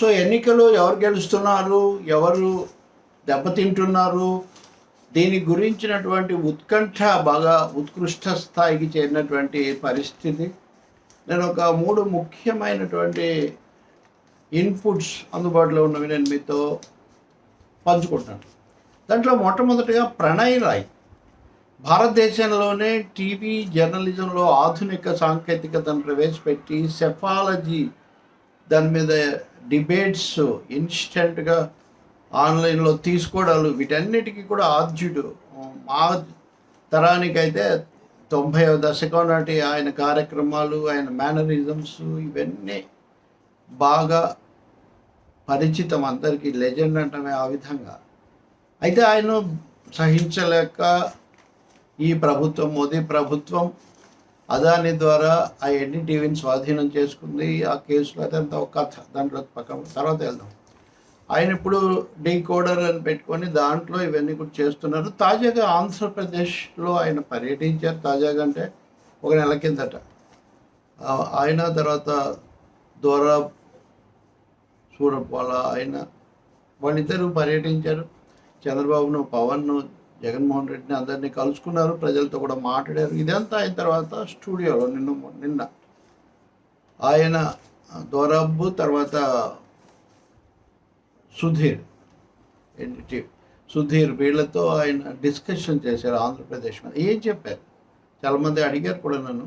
So ఎన్నికలు ఎవరు గెలుస్తున్నారు ఎవరు దెబ్బతింటున్నారు దీని గురించినటువంటి ఉత్కంఠ బాగా ఉత్కృష్ట స్థాయికి చేరినటువంటి పరిస్థితి. నేను ఒక మూడు ముఖ్యమైనటువంటి ఇన్పుట్స్ అందుబాటులో ఉన్నవి నేను మీతో పంచుకుంటాను దాంట్లో మొట్టమొదటిగా ప్రణయ్ రాయ్. భారతదేశంలోనే టీవీ జర్నలిజంలో ఆధునిక సాంకేతికతను ప్రవేశపెట్టి సెఫాలజీ దాని మీద డిబేట్స్ ఇన్స్టెంట్గా ఆన్లైన్లో తీసుకోవడాలు వీటన్నిటికీ కూడా ఆద్యుడు మా తరానికైతే తొంభై దశకం నాటి ఆయన కార్యక్రమాలు ఆయన మేనరిజమ్స్ ఇవన్నీ బాగా పరిచితం అందరికీ. లెజెండ్ అంటమే ఆ విధంగా. అయితే ఆయన సహించలేక ఈ ప్రభుత్వం మోదీ ప్రభుత్వం అదాని ద్వారా ఆ ఎన్డీటీవీని స్వాధీనం చేసుకుంది. ఆ కేసులో అదంతా ఒక కథ. దాంట్లో పక్కన తర్వాత వెళ్దాం. ఆయన ఇప్పుడు డీకోడర్ అని పెట్టుకొని దాంట్లో ఇవన్నీ కూడా చేస్తున్నారు. తాజాగా ఆంధ్రప్రదేశ్లో ఆయన పర్యటించారు. తాజాగా అంటే ఒక నెల కిందట. ఆయన తర్వాత దోరా సూరపాల ఆయన వాళ్ళిద్దరూ పర్యటించారు. చంద్రబాబును పవన్ను జగన్మోహన్ రెడ్డిని అందరినీ కలుసుకున్నారు ప్రజలతో కూడా మాట్లాడారు. ఇదంతా అయిన తర్వాత స్టూడియోలో నిన్న నిన్న ఆయన దొరబ్బు తర్వాత సుధీర్ ఏంటి సుధీర్ వీళ్ళతో ఆయన డిస్కషన్ చేశారు ఆంధ్రప్రదేశ్ మీద. ఏం చెప్పారు? చాలామంది అడిగారు కూడా నన్ను.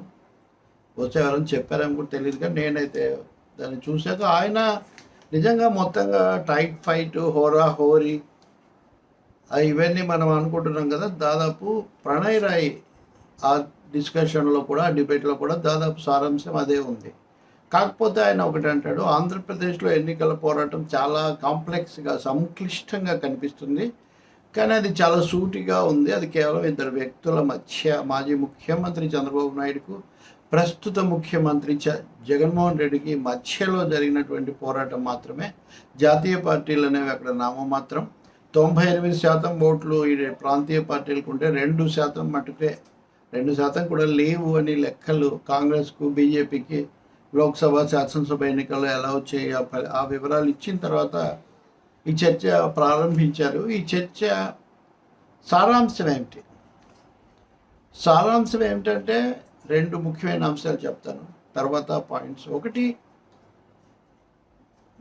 వచ్చే ఎవరైనా చెప్పారేమో కూడా తెలియదు కానీ నేనైతే దాన్ని చూశాక ఆయన నిజంగా మొత్తంగా టైట్ ఫైట్ హోరా హోరీ ఇవన్నీ మనం అనుకుంటున్నాం కదా దాదాపు ప్రణయ్ రాయ్ ఆ డిస్కషన్లో కూడా ఆ డిబేట్లో కూడా దాదాపు సారాంశం అదే ఉంది. కాకపోతే ఆయన ఒకటి అంటాడు ఆంధ్రప్రదేశ్లో ఎన్నికల పోరాటం చాలా కాంప్లెక్స్గా సంక్లిష్టంగా కనిపిస్తుంది. కానీ అది చాలా సూటిగా ఉంది. అది కేవలం ఇద్దరు వ్యక్తుల మధ్య మాజీ ముఖ్యమంత్రి చంద్రబాబు నాయుడుకు ప్రస్తుత ముఖ్యమంత్రి చ జగన్మోహన్ రెడ్డికి మధ్యలో జరిగినటువంటి పోరాటం మాత్రమే. జాతీయ పార్టీలు అనేవి అక్కడ నామమాత్రం. తొంభై ఎనిమిది శాతం ఓట్లు ఈ ప్రాంతీయ పార్టీలకు ఉంటే రెండు శాతం మటుకే రెండు శాతం కూడా లేవు అని లెక్కలు కాంగ్రెస్కు బీజేపీకి లోక్సభ శాసనసభ ఎన్నికల్లో ఎలా వచ్చాయి ఆ ఆ వివరాలు ఇచ్చిన తర్వాత ఈ చర్చ ప్రారంభించారు. ఈ చర్చ సారాంశం ఏమిటి? సారాంశం ఏమిటంటే రెండు ముఖ్యమైన అంశాలు చెప్తాను. తర్వాత పాయింట్స్. ఒకటి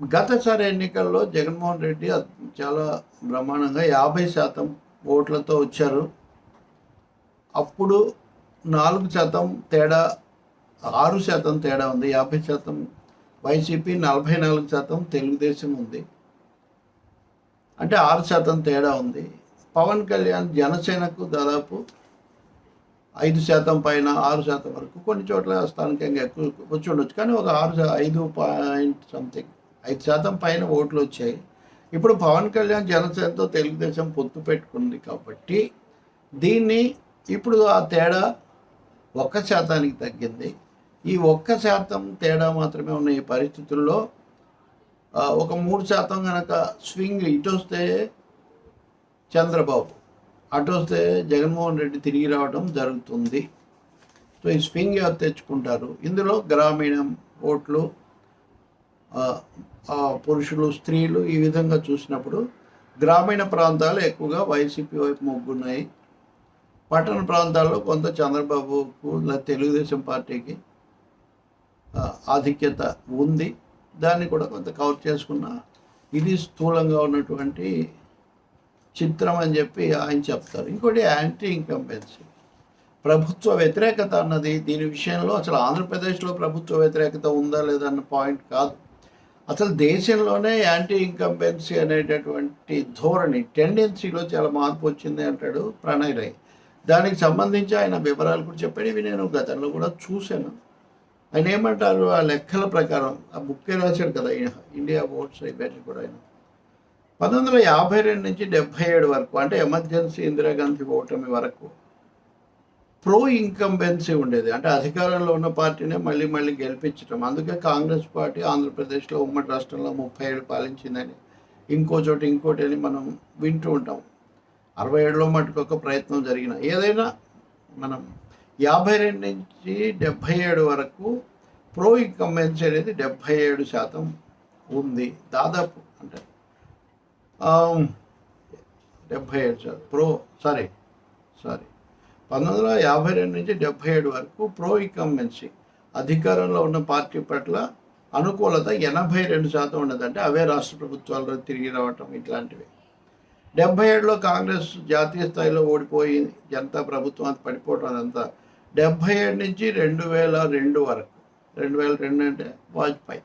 గతసారి ఎన్నికల్లో జగన్మోహన్ రెడ్డి చాలా బ్రహ్మాండంగా యాభై శాతం ఓట్లతో వచ్చారు. అప్పుడు నాలుగు శాతం తేడా ఆరు శాతం తేడా ఉంది. యాభై శాతం వైసీపీ నలభై నాలుగు శాతం తెలుగుదేశం ఉంది. అంటే ఆరు శాతం తేడా ఉంది. పవన్ కళ్యాణ్ జనసేనకు దాదాపు ఐదు శాతం పైన ఆరు శాతం వరకు కొన్ని చోట్ల స్థానికంగా ఎక్కువ వచ్చి ఉండొచ్చు. కానీ ఒక ఆరు ఐదు పాయింట్ సంథింగ్. ఐదు శాతం పైన ఓట్లు వచ్చాయి. ఇప్పుడు పవన్ కళ్యాణ్ జనసేనతో తెలుగుదేశం పొత్తు పెట్టుకుంది కాబట్టి దీన్ని ఇప్పుడు ఆ తేడా ఒక్క శాతానికి తగ్గింది. ఈ ఒక్క శాతం తేడా మాత్రమే ఉన్న ఈ పరిస్థితుల్లో ఒక మూడు శాతం కనుక స్వింగ్ ఇటు వస్తే చంద్రబాబు అటు వస్తే జగన్మోహన్ రెడ్డి తిరిగి రావడం జరుగుతుంది. సో ఈ స్వింగ్ తెచ్చుకుంటారు? ఇందులో గ్రామీణ ఓట్లు పురుషులు స్త్రీలు ఈ విధంగా చూసినప్పుడు గ్రామీణ ప్రాంతాలు ఎక్కువగా వైసీపీ వైపు మొగ్గున్నాయి. పట్టణ ప్రాంతాల్లో కొంత చంద్రబాబుకు లేదా తెలుగుదేశం పార్టీకి ఆధిక్యత ఉంది. దాన్ని కూడా కొంత కవర్ చేసుకున్న ఇది స్థూలంగా ఉన్నటువంటి చిత్రం అని చెప్పి ఆయన చెప్తారు. ఇంకోటి యాంటీ ఇన్కంపెన్సీ ప్రభుత్వ వ్యతిరేకత అన్నది దీని విషయంలో అసలు ఆంధ్రప్రదేశ్లో ప్రభుత్వ వ్యతిరేకత ఉందా లేదా అన్న పాయింట్ కాదు. అసలు దేశంలోనే యాంటీ ఇన్కంబెన్సీ అనేటటువంటి ధోరణి టెండెన్సీలో చాలా మార్పు వచ్చింది అంటాడు ప్రణయ్ రాయ్. దానికి సంబంధించి ఆయన వివరాలు కూడా చెప్పాడు. ఇవి నేను గతంలో కూడా చూశాను. ఆయన ఏమంటారు? ఆ లెక్కల ప్రకారం ఆ బుక్కే రాశాడు కదా ఇండియా ఓట్స్ ఇవన్నీ కూడా ఆయన. పంతొమ్మిది వందల యాభై రెండు నుంచి డెబ్బై ఏడు వరకు అంటే ఎమర్జెన్సీ ఇందిరాగాంధీ ఓటమి వరకు ప్రో ఇన్కంబెన్సీ ఉండేది. అంటే అధికారంలో ఉన్న పార్టీనే మళ్ళీ మళ్ళీ గెలిపించడం అందుకే కాంగ్రెస్ పార్టీ ఆంధ్రప్రదేశ్లో ఉమ్మడి రాష్ట్రంలో ముప్పై ఏడు పాలించిందని ఇంకో చోట ఇంకోటి అని మనం వింటూ ఉంటాం. అరవై ఏడులో మటుకు ఒక ప్రయత్నం జరిగిన ఏదైనా మనం యాభై రెండు నుంచి డెబ్భై ఏడు వరకు ప్రో ఇన్కంబెన్సీ అనేది డెబ్భై ఏడు శాతం ఉంది. దాదాపు అంటే డెబ్బై డెబ్భై ఏడు శాతం. ప్రో సారీ సారీ. పంతొమ్మిది వందల యాభై రెండు నుంచి డెబ్భై ఏడు వరకు ప్రో ఇన్కంబెన్సీ అధికారంలో ఉన్న పార్టీ పట్ల అనుకూలత ఎనభై రెండు శాతం ఉన్నదంటే అవే రాష్ట్ర ప్రభుత్వాలు తిరిగి రావటం ఇట్లాంటివి. డెబ్బై ఏడులో కాంగ్రెస్ జాతీయ స్థాయిలో ఓడిపోయి జనతా ప్రభుత్వం అది పడిపోవడం అదంతా డెబ్బై ఏడు నుంచి రెండు వేల రెండు వరకు రెండు వేల రెండు అంటే వాజ్పేయి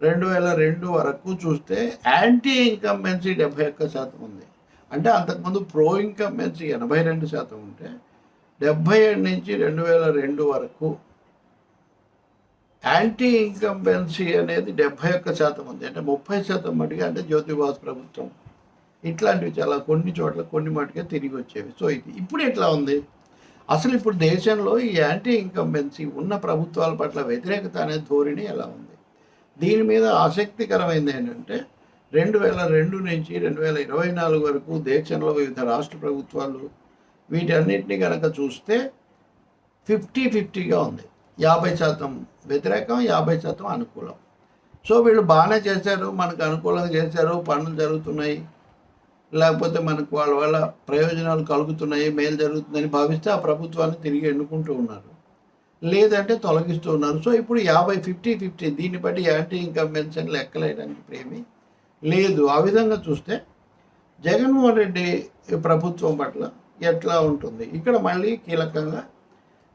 రెండు వేల రెండు వరకు చూస్తే యాంటీ ఇన్కంబెన్సీ డెబ్బై ఒక్క శాతం ఉంది. అంటే అంతకుముందు ప్రో ఇన్కంబెన్సీ ఎనభై రెండు శాతం ఉంటే డెబ్బై ఏడు నుంచి రెండు వేల రెండు వరకు యాంటీ ఇన్కంబెన్సీ అనేది డెబ్బై ఒక్క శాతం ఉంది. అంటే ముప్పై శాతం మటుగా అంటే జ్యోతిబాస్ ప్రభుత్వం. ఇట్లాంటివి చాలా కొన్ని చోట్ల కొన్ని మటుకే తిరిగి వచ్చేవి. సో ఇది ఇప్పుడు ఎట్లా ఉంది? అసలు ఇప్పుడు దేశంలో ఈ యాంటీ ఇన్కంబెన్సీ ఉన్న ప్రభుత్వాల పట్ల వ్యతిరేకత అనే ధోరణి ఎలా ఉంది? దీని మీద ఆసక్తికరమైనది ఏంటంటే రెండు వేల రెండు నుంచి రెండు వేల ఇరవై నాలుగు వరకు దేశంలో వివిధ రాష్ట్ర ప్రభుత్వాలు వీటన్నిటిని కనుక చూస్తే ఫిఫ్టీ ఫిఫ్టీగా ఉంది. యాభై శాతం వ్యతిరేకం యాభై శాతం అనుకూలం. సో వీళ్ళు బాగానే చేశారు. మనకు అనుకూలంగా చేశారు. పనులు జరుగుతున్నాయి. లేకపోతే మనకు వాళ్ళ వల్ల ప్రయోజనాలు కలుగుతున్నాయి మేలు జరుగుతుందని భావిస్తే ఆ ప్రభుత్వాన్ని తిరిగి ఎన్నుకుంటూ ఉన్నారు. లేదంటే తొలగిస్తూ ఉన్నారు. సో ఇప్పుడు యాభై ఫిఫ్టీ ఫిఫ్టీ దీన్ని బట్టి యాంటీ ఇన్కంబెన్సీ లెక్కలేయడానికి ప్రేమి లేదు. ఆ విధంగా చూస్తే జగన్మోహన్ రెడ్డి ప్రభుత్వం పట్ల ఎట్లా ఉంటుంది? ఇక్కడ మళ్ళీ కీలకంగా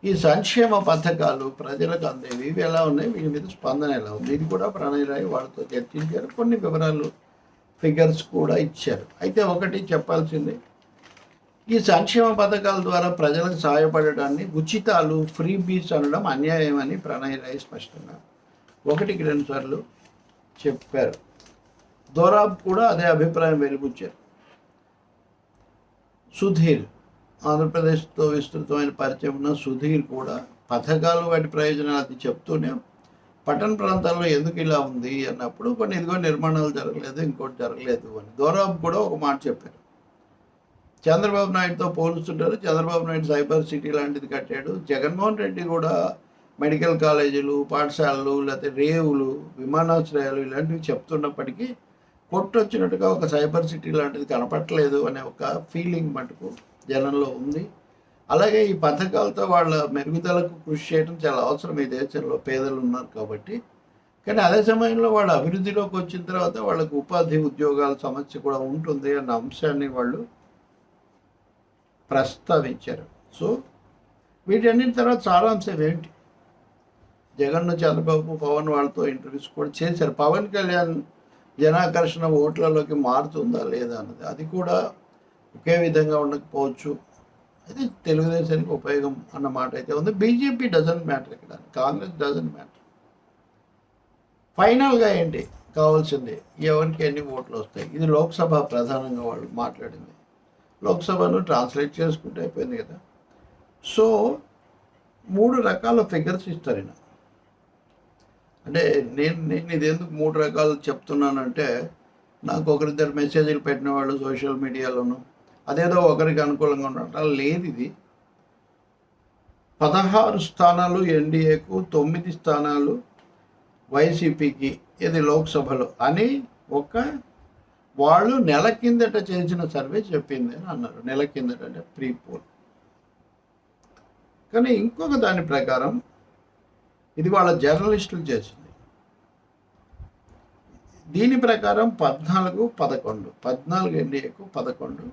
ఈ సంక్షేమ పథకాలు ప్రజలకు అందేవి. ఇవి ఎలా ఉన్నాయి? వీటి మీద స్పందన ఎలా ఉంది? ఇది కూడా ప్రణయ్ రాయ్ వాళ్ళతో చర్చించారు. కొన్ని వివరాలు ఫిగర్స్ కూడా ఇచ్చారు. అయితే ఒకటి చెప్పాల్సింది. ఈ సంక్షేమ పథకాల ద్వారా ప్రజలకు సహాయపడటాన్ని ఉచితాలు ఫ్రీ బీస్ అనడం అన్యాయమని ప్రణయ్ రాయ్ స్పష్టంగా ఒకటికి రెండు సార్లు చెప్పారు. దొరాబ్ కూడా అదే అభిప్రాయం వెలిబుచ్చారు. సుధీర్ ఆంధ్రప్రదేశ్తో విస్తృతమైన పరిచయం ఉన్న సుధీర్ కూడా పథకాలు వాటి ప్రయోజనాలు అది చెప్తూనే పట్టణ ప్రాంతాల్లో ఎందుకు ఇలా ఉంది అన్నప్పుడు కొన్ని ఇదిగో నిర్మాణాలు జరగలేదు ఇంకోటి జరగలేదు అని. దోరాబ్ కూడా ఒక మాట చెప్పారు. చంద్రబాబు నాయుడుతో పోలుస్తుంటారు. చంద్రబాబు నాయుడు సైబర్ సిటీ లాంటిది కట్టాడు. జగన్మోహన్ రెడ్డి కూడా మెడికల్ కాలేజీలు పాఠశాలలు లేకపోతే రేవులు విమానాశ్రయాలు ఇలాంటివి చెప్తున్నప్పటికీ కొట్టొచ్చినట్టుగా ఒక సైబర్ సిటీ లాంటిది కనపట్లేదు అనే ఒక ఫీలింగ్ మటుకు జనంలో ఉంది. అలాగే ఈ పథకాలతో వాళ్ళ మెరుగుదలకు కృషి చేయడం చాలా అవసరం. ఈ దేశంలో పేదలు ఉన్నారు కాబట్టి. కానీ అదే సమయంలో వాళ్ళు అభివృద్ధిలోకి వచ్చిన తర్వాత వాళ్ళకు ఉపాధి ఉద్యోగాల సమస్య కూడా ఉంటుంది అన్న అంశాన్ని వాళ్ళు ప్రస్తావించారు. సో వీటన్నిటి తర్వాత సారాంశం ఏంటి? జగన్ చంద్రబాబు పవన్ వాళ్ళతో ఇంటర్వ్యూస్ కూడా చేశారు. పవన్ కళ్యాణ్ జనాకర్షణ ఓట్లలోకి మారుతుందా లేదా అన్నది. అది కూడా ఒకే విధంగా ఉండకపోవచ్చు. అది తెలుగుదేశానికి ఉపయోగం అన్న మాట అయితే ఉంది. బీజేపీ డజన్ మ్యాటర్ ఇక్కడ. Congress dozen matter. ఫైనల్గా ఏంటి? కావాల్సింది ఎవరికి ఎన్ని ఓట్లు వస్తాయి? ఇది లోక్సభ ప్రధానంగా వాళ్ళు మాట్లాడింది. లోక్సభను ట్రాన్స్లేట్ చేసుకుంటే అయిపోయింది కదా. సో మూడు రకాల ఫిగర్స్ ఇస్తారు ఈయన. అంటే నేను నేను ఇది ఎందుకు మూడు రకాలు చెప్తున్నానంటే నాకు ఒకరిద్దరు మెసేజ్లు పెట్టిన వాళ్ళు సోషల్ మీడియాలోను అదేదో ఒకరికి అనుకూలంగా ఉండటం లేదు ఇది. పదహారు స్థానాలు ఎన్డీఏకు తొమ్మిది స్థానాలు వైసీపీకి ఇది లోక్సభలో. అని ఒక వాళ్ళు నెల కిందట చేసిన సర్వే చెప్పింది అని అన్నారు. నెల కిందట అంటే ప్రీ పోల్ కానీ ఇంకొక దాని ప్రకారం ఇది వాళ్ళ జర్నలిస్టులు చేసింది. దీని ప్రకారం పద్నాలుగు పదకొండు. పద్నాలుగు ఎన్డీఏకు పదకొండు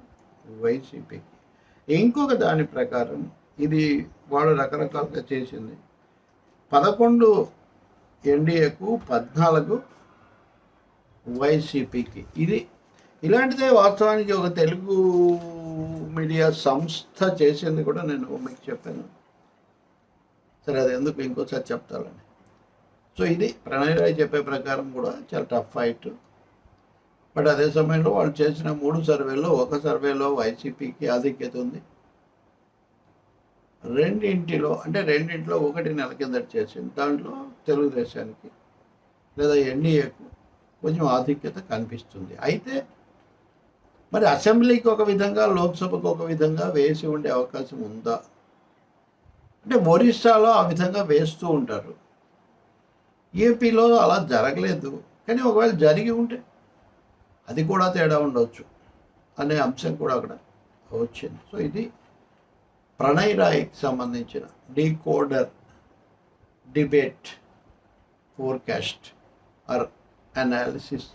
వైసీపీకి. ఇంకొక దాని ప్రకారం ఇది వాళ్ళు రకరకాలుగా చేసింది. పదకొండు ఎన్డీఏకు పద్నాలుగు వైసీపీకి. ఇది ఇలాంటిదే వాస్తవానికి ఒక తెలుగు మీడియా సంస్థ చేసింది కూడా నేను మీకు చెప్పాను. సరే అది ఎందుకు ఇంకోసారి చెప్తాలని సో ఇది ప్రణయ్ రాయ్ చెప్పే ప్రకారం కూడా చాలా టఫ్ ఫైట్ బట్ అదే సమయంలో వాళ్ళు చేసిన మూడు సర్వేలో ఒక సర్వేలో వైసీపీకి ఆధిక్యత ఉంది. రెండింటిలో అంటే రెండింటిలో ఒకటి నెల కిందట చేసింది. దాంట్లో తెలుగుదేశానికి లేదా ఎన్డీఏకు కొంచెం ఆధిక్యత కనిపిస్తుంది. అయితే మరి అసెంబ్లీకి ఒక విధంగా లోక్సభకు ఒక విధంగా వేసి ఉండే అవకాశం ఉందా? అంటే ఒరిస్సాలో ఆ విధంగా వేస్తూ ఉంటారు. ఏపీలో అలా జరగలేదు. కానీ ఒకవేళ జరిగి ఉంటే అది కూడా తేడా ఉండవచ్చు అనే అంశం కూడా అక్కడ వచ్చింది. సో ఇది ప్రణయ్ రాయ్కి సంబంధించిన decoder debate forecast or analysis